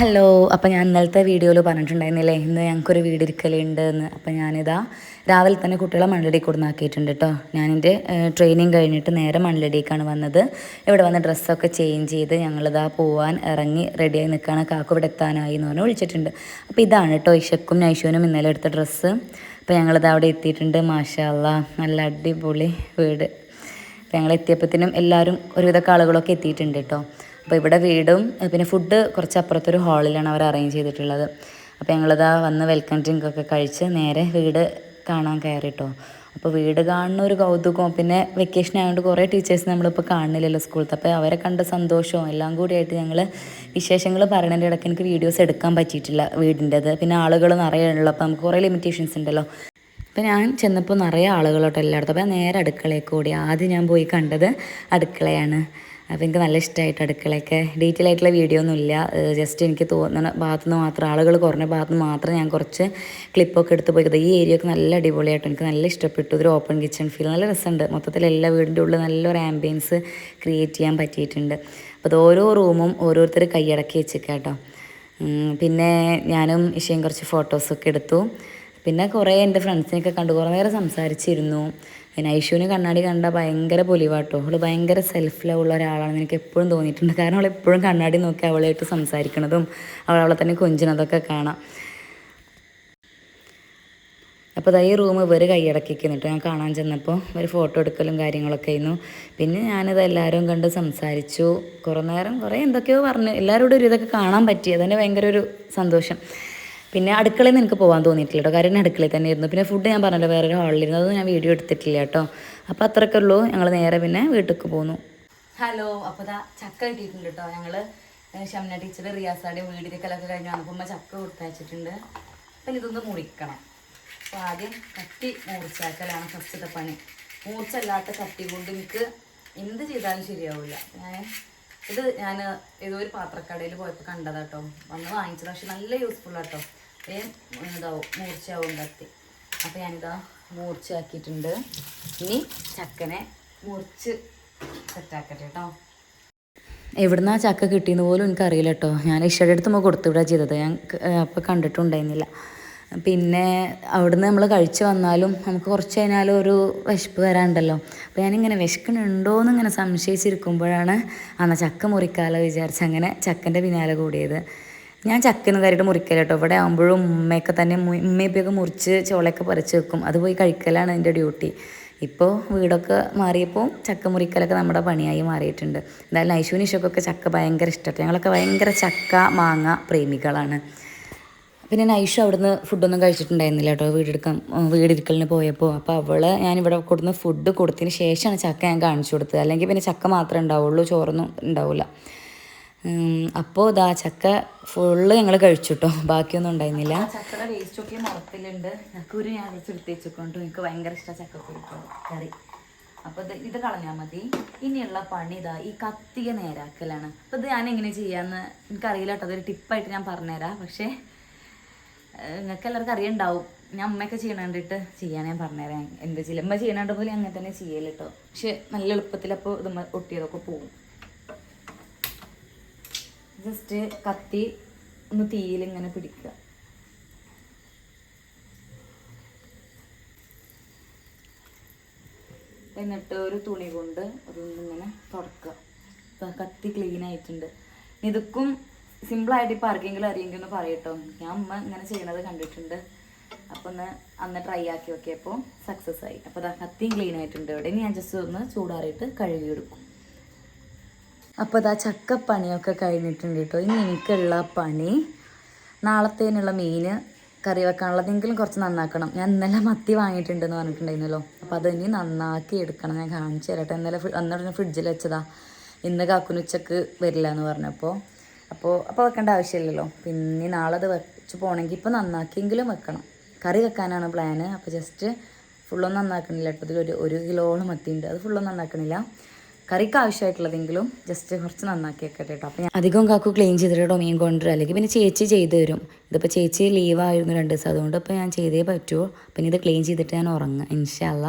Hello അപ്പോൾ ഞാൻ ഇന്നലത്തെ വീഡിയോയിൽ പറഞ്ഞിട്ടുണ്ടായിരുന്നില്ലേ ഇന്ന് ഞങ്ങൾക്കൊരു വീട് ഇരിക്കലുണ്ട് എന്ന് അപ്പോൾ ഞാനിതാ രാവിലെ തന്നെ കുട്ടികളെ മണ്ണടി കൊടുന്നാക്കിയിട്ടുണ്ട് കേട്ടോ ഞാനെന്റെ ട്രെയിനിങ് കഴിഞ്ഞിട്ട് നേരെ മണ്ണടിക്കാണ് വന്നത്. ഇവിടെ വന്ന് ഡ്രസ്സൊക്കെ ചേഞ്ച് ചെയ്ത് ഞങ്ങളിതാ പോവാൻ ഇറങ്ങി റെഡിയായി നിൽക്കുകയാണ്. കാക്കു ഇവിടെ എത്താനായി എന്ന് പറഞ്ഞ് വിളിച്ചിട്ടുണ്ട്. അപ്പോൾ ഇതാണ് കേട്ടോ ഇഷക്കും നൈഷുവിനും ഇന്നലെ എടുത്ത ഡ്രസ്സ്. അപ്പോൾ ഞങ്ങളിത് അവിടെ എത്തിയിട്ടുണ്ട്. മാഷാല്ല നല്ല അടിപൊളി വീട്. അപ്പോൾ ഞങ്ങൾ എത്തിയപ്പോഴത്തേനും എല്ലാവരും ഒരുവിധ ആളുകളൊക്കെ എത്തിയിട്ടുണ്ട് കേട്ടോ അപ്പോൾ ഇവിടെ വീടും പിന്നെ ഫുഡ് കുറച്ച് അപ്പുറത്തൊരു ഹാളിലാണ് അവർ അറേഞ്ച് ചെയ്തിട്ടുള്ളത്. അപ്പോൾ ഞങ്ങളിതാ വന്ന് വെൽക്കം ഡ്രിങ്ക് ഒക്കെ കഴിച്ച് നേരെ വീട് കാണാൻ കയറിട്ടോ. അപ്പോൾ വീട് കാണുന്ന ഒരു കൗതുകവും പിന്നെ വെക്കേഷൻ ആയതുകൊണ്ട് കുറേ ടീച്ചേഴ്സ് നമ്മളിപ്പോൾ കാണുന്നില്ലല്ലോ സ്കൂളിൽ അപ്പോൾ അവരെ കണ്ട സന്തോഷവും എല്ലാം കൂടിയായിട്ട് ഞങ്ങൾ വിശേഷങ്ങൾ പറയുന്നതിന്റെ ഇടയ്ക്ക് എനിക്ക് വീഡിയോസ് എടുക്കാൻ പറ്റിയിട്ടില്ല വീടിന്റെത്. പിന്നെ ആളുകൾ നിറയെ ഉള്ളപ്പോൾ നമുക്ക് കുറേ ലിമിറ്റേഷൻസ് ഉണ്ടല്ലോ. അപ്പോൾ ഞാൻ ചെന്നപ്പോൾ നിറയെ ആളുകളോട്ടെല്ലായിടത്തും അപ്പോൾ നേരെ അടുക്കളയിൽ കൂടി ആദ്യം ഞാൻ പോയി കണ്ടത് അടുക്കളയാണ്. അപ്പോൾ എനിക്ക് നല്ല ഇഷ്ടമായിട്ട് അടുക്കളയൊക്കെ ഡീറ്റെയിൽ ആയിട്ടുള്ള വീഡിയോ ഒന്നുമില്ല ജസ്റ്റ് എനിക്ക് തോന്നുന്ന ഭാഗത്തു നിന്ന് മാത്രം ആളുകൾ കുറഞ്ഞ ഭാഗത്ത് നിന്ന് മാത്രം ഞാൻ കുറച്ച് ക്ലിപ്പൊക്കെ എടുത്ത് പോയി. ഈ ഏരിയ ഒക്കെ നല്ല അടിപൊളിയായിട്ട് എനിക്ക് നല്ല ഇഷ്ടപ്പെട്ടു. ഒരു ഓപ്പൺ കിച്ചൺ ഫീൽ നല്ല രസമുണ്ട്. മൊത്തത്തിൽ എല്ലാ വീടിന്റെ ഉള്ളിൽ നല്ലൊരു ആംബിയൻസ് ക്രിയേറ്റ് ചെയ്യാൻ പറ്റിയിട്ടുണ്ട്. അപ്പോൾ ഓരോ റൂമും ഓരോരുത്തർ കൈയടക്കി വെച്ചിരിക്കാം പിന്നെ ഞാനും ഇഷയും കുറച്ച് ഫോട്ടോസൊക്കെ എടുത്തു. പിന്നെ കുറേ എന്റെ ഫ്രണ്ട്സിനെയൊക്കെ കണ്ടു. കുറേ നേരം സംസാരിച്ചിരുന്നു. പിന്നെ ഐഷുവിന് കണ്ണാടി കണ്ട ഭയങ്കര പൊലിവാട്ടോ. അവൾ ഭയങ്കര സെൽഫ് ലവ് ഉള്ള ഒരാളാണെന്ന് എനിക്ക് എപ്പോഴും തോന്നിയിട്ടുണ്ട്. കാരണം അവൾ എപ്പോഴും കണ്ണാടി നോക്കി അവളായിട്ട് സംസാരിക്കണതും അവൾ അവളെ തന്നെ കൊഞ്ചിനതൊക്കെ കാണാം. അപ്പോൾ ഈ റൂം ഇവർ കൈയടക്കിക്കുന്നിട്ട് ഞാൻ കാണാൻ ചെന്നപ്പോൾ ഒരു ഫോട്ടോ എടുക്കലും കാര്യങ്ങളൊക്കെ ആയിരുന്നു. പിന്നെ ഞാനിത് എല്ലാവരും കണ്ട് സംസാരിച്ചു. കുറേ നേരം കുറേ എന്തൊക്കെയോ പറഞ്ഞു. എല്ലാവരോടും ഒരു ഇതൊക്കെ കാണാൻ പറ്റി. അതന്നെ ഭയങ്കര ഒരു സന്തോഷം. പിന്നെ അടുക്കളയിൽ നിന്ന് എനിക്ക് പോകാൻ തോന്നിയിട്ടില്ല കേട്ടോ. കാര്യം അടുക്കളയിൽ തന്നെ ആയിരുന്നു. പിന്നെ ഫുഡ് ഞാൻ പറഞ്ഞല്ലോ വേറൊരു ഹാളിലിരുന്നു അതൊന്നും ഞാൻ വീഡിയോ എടുത്തിട്ടില്ല കേട്ടോ. അപ്പോൾ അത്രയൊക്കെ ഉള്ളൂ. ഞങ്ങൾ നേരെ പിന്നെ വീട്ടിലേക്ക് പോന്നു. ഹലോ അപ്പോൾ ദാ ചക്ക കിട്ടിയിട്ടുണ്ട് കേട്ടോ. ഞങ്ങൾ ഷംന ടീച്ചർ റിയാസാടെയും വീടിരിക്കലൊക്കെ കഴിഞ്ഞ്. വന്നപ്പോൾ ചക്ക കൊടുത്തയച്ചിട്ടുണ്ട് അപ്പം ഇതൊന്ന് മുറിക്കണം. അപ്പോൾ ആദ്യം കത്തി മൂർച്ചാക്കലാണ് ഫസ്റ്റത്തെ പണി. മൂർച്ചല്ലാത്ത കട്ടി കൊണ്ട് എനിക്ക് എന്ത് ചെയ്താലും ശരിയാവില്ല ഞാൻ ഇത് ഞാൻ ഏതോ ഒരു പാത്രക്കടയിൽ പോയപ്പോൾ കണ്ടതാട്ടോ വന്ന് വാങ്ങിച്ചത്. പക്ഷെ നല്ല യൂസ്ഫുൾ വേഗം ഇതാവും മൂർച്ചയാവും കത്തി. അപ്പോൾ ഞാനിതാ മൂർച്ചയാക്കിയിട്ടുണ്ട്. ഇനി ചക്കനെ മുറിച്ച് സെറ്റാക്കട്ടെ കേട്ടോ എവിടുന്നാ ചക്ക കിട്ടിയെന്ന് പോലും എനിക്കറിയില്ല കേട്ടോ ഞാൻ ഇഷ്ടയുടെ അടുത്ത് നമ്മൾ കൊടുത്തുവിടുക ചെയ്തത്. ഞാൻ അപ്പോൾ കണ്ടിട്ടുണ്ടായിരുന്നില്ല. പിന്നെ അവിടുന്ന് നമ്മൾ കഴിച്ചു വന്നാലും നമുക്ക് കുറച്ച് കഴിഞ്ഞാലും ഒരു വിശപ്പ് വരാണ്ടല്ലോ അപ്പോൾ ഞാനിങ്ങനെ വിശക്കണുണ്ടോ എന്നിങ്ങനെ സംശയിച്ചിരിക്കുമ്പോഴാണ് അന്ന് ചക്ക മുറിക്കാലോ വിചാരിച്ച് അങ്ങനെ ചക്കന്റെ പിന്നാലെ കൂടിയത്. ഞാൻ ചക്കന്ന് കാര്യമായിട്ട് മുറിക്കല കേട്ടോ ഇവിടെ ആകുമ്പോഴും ഉമ്മയൊക്കെ തന്നെ ഉമ്മയൊക്കെ മുറിച്ച് ചോളയൊക്കെ പറിച്ച് വെക്കും. അത് പോയി കഴിക്കലാണ് എന്റെ ഡ്യൂട്ടി. ഇപ്പോൾ വീടൊക്കെ മാറിയപ്പോൾ ചക്ക മുറിക്കലൊക്കെ നമ്മുടെ പണിയായി മാറിയിട്ടുണ്ട്. എന്തായാലും ഐശുവിനിഷക്കൊക്കെ ചക്ക ഭയങ്കര ഇഷ്ടമാണ് ഞങ്ങളൊക്കെ ഭയങ്കര ചക്ക മാങ്ങ പ്രേമികളാണ്. പിന്നെ നൈഷ അവിടുന്ന് ഫുഡൊന്നും കഴിച്ചിട്ടുണ്ടായിരുന്നില്ല കേട്ടോ വീടെടുക്കാൻ വീടിരിക്കലിന് പോയപ്പോൾ അപ്പോൾ അവൾ ഞാൻ ഇവിടെ കൊടുക്കുന്ന ഫുഡ് കൊടുത്തതിന് ശേഷമാണ് ചക്ക ഞാൻ കാണിച്ചു കൊടുത്തത്. അല്ലെങ്കിൽ പിന്നെ ചക്ക മാത്രമേ ഉണ്ടാവുള്ളൂ ചോറൊന്നും ഉണ്ടാവില്ല. അപ്പോൾ ഇതാ ചക്ക ഫുള്ള് ഞങ്ങൾ കഴിച്ചു ബാക്കിയൊന്നും ഉണ്ടായിരുന്നില്ല. ചക്കയുടെ വേസ്റ്റൊക്കെ മുളത്തിലുണ്ട് ചക്കൂര് ഞാൻ എടുത്ത് എനിക്ക് ഭയങ്കര ഇഷ്ടമാണ് ചക്കക്കുരു കറി. അപ്പോൾ ഇത് ഇത് കളഞ്ഞാൽ മതി. ഇനിയുള്ള പണി ഇതാ ഈ കത്തിയ നേരാക്കലാണ്. അപ്പോൾ ഇത് ഞാൻ എങ്ങനെ ചെയ്യാമെന്ന് എനിക്കറിയില്ല കേട്ടോ. അതൊരു ടിപ്പായിട്ട് ഞാൻ പറഞ്ഞുതരാം. പക്ഷേ നിങ്ങൾക്ക് എല്ലാവർക്കും അറിയണ്ടാവും. ഞാൻ അമ്മയൊക്കെ ചെയ്യണ കണ്ടിട്ട് ചെയ്യാൻ ഞാൻ പറഞ്ഞുതരാം. എന്ത് ചെയ്യില്ല അമ്മ ചെയ്യണ പോലെ അങ്ങനെ തന്നെ ചെയ്യൽ പക്ഷെ നല്ല എളുപ്പത്തിൽ അപ്പോൾ ഇത് ഒട്ടിയതൊക്കെ പോകും. ജസ്റ്റ് കത്തി ഒന്ന് തീയിൽ ഇങ്ങനെ പിടിക്കുക. എന്നിട്ട് ഒരു തുണി കൊണ്ട് അതൊന്നിങ്ങനെ തുടക്കുക കത്തി ക്ലീൻ ആയിട്ടുണ്ട്. ഇതുക്കും സിമ്പിളായിട്ട് ഇപ്പം ആർക്കെങ്കിലും അറിയെങ്കിൽ ഒന്ന് പറയട്ടോ ഞാൻ അമ്മ ഇങ്ങനെ ചെയ്യണത് കണ്ടിട്ടുണ്ട്. അപ്പോൾ ഒന്ന് അന്ന് ട്രൈ ആക്കി നോക്കിയപ്പോൾ സക്സസ് ആയി. അപ്പോൾ അതാ കത്തിയും ക്ലീൻ ആയിട്ടുണ്ട്. ഇവിടെ ഇനി ഞാൻ ജസ്റ്റ് ഒന്ന് ചൂടാറിയിട്ട് കഴുകി എടുക്കും അപ്പോൾ ഇതാ ചക്കപ്പണിയൊക്കെ കഴിഞ്ഞിട്ടുണ്ട് കേട്ടോ. ഇനി എനിക്കുള്ള പണി നാളത്തേനുള്ള മീൻ കറി വെക്കാനുള്ളതെങ്കിലും കുറച്ച് നന്നാക്കണം. ഞാൻ ഇന്നലെ മത്തി വാങ്ങിയിട്ടുണ്ടെന്ന് പറഞ്ഞിട്ടുണ്ടായിരുന്നല്ലോ. അപ്പോൾ അത് ഇനി നന്നാക്കി എടുക്കണം. ഞാൻ കാണിച്ചു തരട്ടെ. ഇന്നലെ അന്നേരം ഫ്രിഡ്ജിൽ വെച്ചതാ. ഇന്ന് കാക്കുനുച്ചക്ക് വരില്ല എന്ന് പറഞ്ഞപ്പോൾ അപ്പോൾ അപ്പോൾ വെക്കേണ്ട ആവശ്യമില്ലല്ലോ. പിന്നെ നാളെ അത് വെച്ച് പോകണമെങ്കിൽ ഇപ്പോൾ നന്നാക്കിയെങ്കിലും വെക്കണം. കറി വെക്കാനാണ് പ്ലാന്. അപ്പോൾ ജസ്റ്റ് ഫുള്ളൊന്നും നന്നാക്കണില്ല കേട്ടോ. ഇതിലൊരു ഒരു കിലോളം മത്തിയുണ്ട്. അത് ഫുള്ളൊന്നും നന്നാക്കണില്ല. കറിക്ക് ആവശ്യമായിട്ടുള്ളതെങ്കിലും ജസ്റ്റ് കുറച്ച് നന്നാക്കി വെക്കട്ടെ കേട്ടോ അപ്പോൾ ഞാൻ അധികം കാക്കു ക്ലീൻ ചെയ്തിട്ടോ മീൻ കൊണ്ടുവരും അല്ലെങ്കിൽ പിന്നെ ചേച്ചി ചെയ്തു തരും. ഇതിപ്പോൾ ചേച്ചി ലീവായിരുന്നു രണ്ട് ദിവസം അതുകൊണ്ട് ഇപ്പോൾ ഞാൻ ചെയ്തേ പറ്റുമോ പിന്നെ ഇത് ക്ലീൻ ചെയ്തിട്ട് ഞാൻ ഉറങ്ങുക ഇൻഷാല്ല